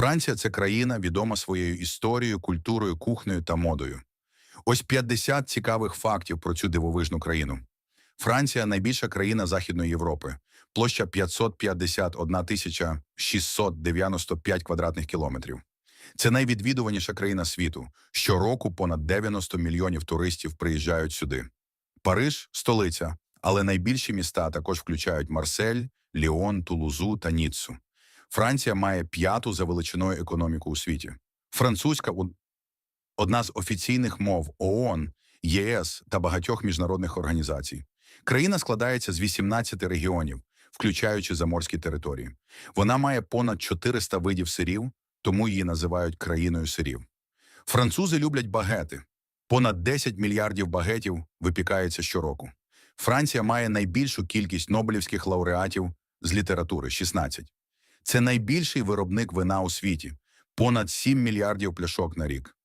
Франція це країна, відома своєю історією, культурою, кухнею та модою. Ось 50 цікавих фактів про цю дивовижну країну. Франція найбільша країна Західної Європи. Площа 551 тисяча 695 квадратних кілометрів. Це найвідвідуваніша країна світу. Щороку понад 90 мільйонів туристів приїжджають сюди. Париж столиця, але найбільші міста також включають Марсель, Ліон, Тулузу та Ніццу. Франція має п'яту за величиною економіку у світі. Французька одна з офіційних мов ООН, ЄС та багатьох міжнародних організацій. Країна складається з 18 регіонів, включаючи заморські території. Вона має понад 400 видів сирів, тому її називають країною сирів. Французи люблять багети. Понад 10 мільярдів багетів випікається щороку. Франція має найбільшу кількість нобелівських лауреатів з літератури 16. Це найбільший виробник вина у світі понад 7 мільярдів пляшок на рік.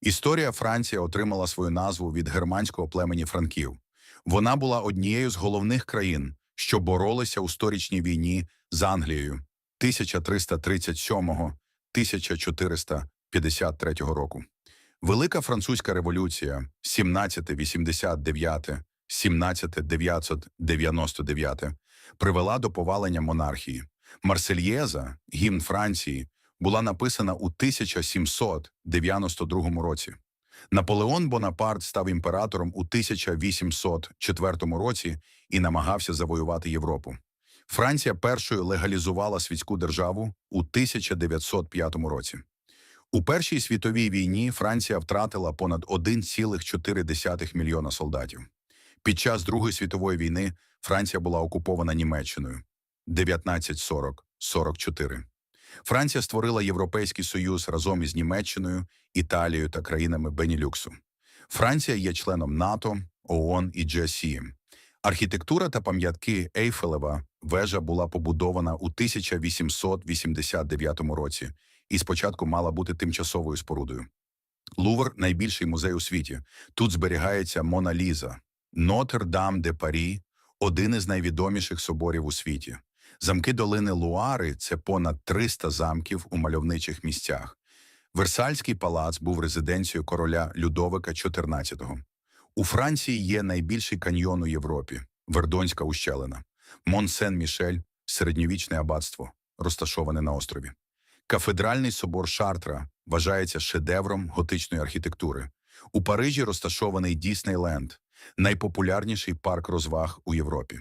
Історія Франції отримала свою назву від германського племені франків. Вона була однією з головних країн, що боролися у сторічній війні з Англією 1337-1453 року. Велика французька революція 1789 1799 привела до повалення монархії. Марсельєза, гімн Франції, була написана у 1792 році. Наполеон Бонапарт став імператором у 1804 році і намагався завоювати Європу. Франція першою легалізувала світську державу у 1905 році. У Першій світовій війні Франція втратила понад 1,4 мільйона солдатів. Під час Другої світової війни Франція була окупована Німеччиною 1940-44. Франція створила Європейський Союз разом із Німеччиною, Італією та країнами Бенілюксу. Франція є членом НАТО, ООН і GSE. Архітектура та пам'ятки Ейфелева вежа була побудована у 1889 році і спочатку мала бути тимчасовою спорудою. Лувр – найбільший музей у світі. Тут зберігається Мона Ліза, Нотр-Дам де Парі – один із найвідоміших соборів у світі. Замки долини Луари це понад 300 замків у мальовничих місцях. Версальський палац був резиденцією короля Людовика XIV. У Франції є найбільший каньйон у Європі Вердонська ущелина, Мон-Сен-Мішель, середньовічне аббатство, розташоване на острові. Кафедральний собор Шартра вважається шедевром готичної архітектури. У Парижі розташований Діснейленд, найпопулярніший парк розваг у Європі.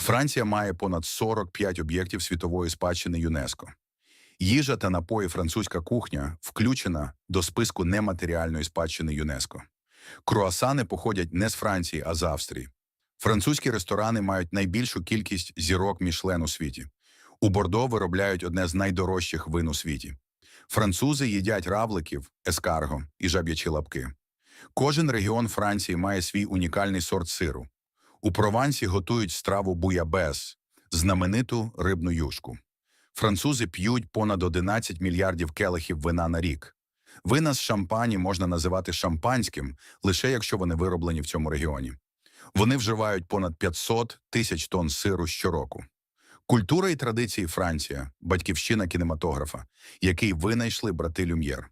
Франція має понад 45 об'єктів світової спадщини ЮНЕСКО. Їжа та напої французька кухня включена до списку нематеріальної спадщини ЮНЕСКО. Круасани походять не з Франції, а з Австрії. Французькі ресторани мають найбільшу кількість зірок Мішлен у світі. У Бордо виробляють одне з найдорожчих вин у світі. Французи їдять равликів, ескарго і жаб'ячі лапки. Кожен регіон Франції має свій унікальний сорт сиру. У Провансі готують страву буябес – знамениту рибну юшку. Французи п'ють понад 11 мільярдів келихів вина на рік. Вина з шампані можна називати шампанським, лише якщо вони вироблені в цьому регіоні. Вони вживають понад 500 тисяч тонн сиру щороку. Культура і традиції Франція – батьківщина кінематографа, який винайшли брати Люм'єр.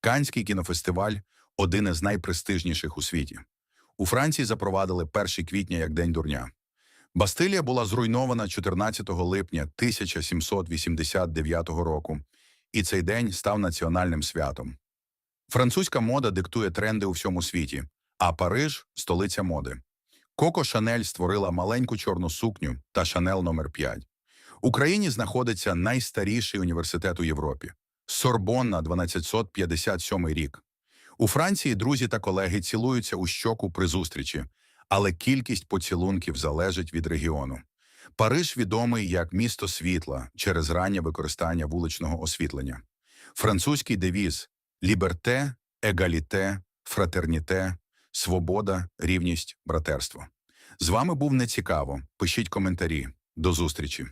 Канський кінофестиваль – один із найпрестижніших у світі. У Франції запровадили 1 квітня як День дурня. Бастилія була зруйнована 14 липня 1789 року, і цей день став національним святом. Французька мода диктує тренди у всьому світі, а Париж – столиця моди. Коко Шанель створила маленьку чорну сукню та Шанел номер 5 В Україні знаходиться найстаріший університет у Європі – Сорбонна, 1257 рік. У Франції друзі та колеги цілуються у щоку при зустрічі, але кількість поцілунків залежить від регіону. Париж відомий як місто світла через раннє використання вуличного освітлення. Французький девіз «Ліберте, егаліте, фратерніте, свобода, рівність, братерство». З вами був Нецікаво. Пишіть коментарі. До зустрічі.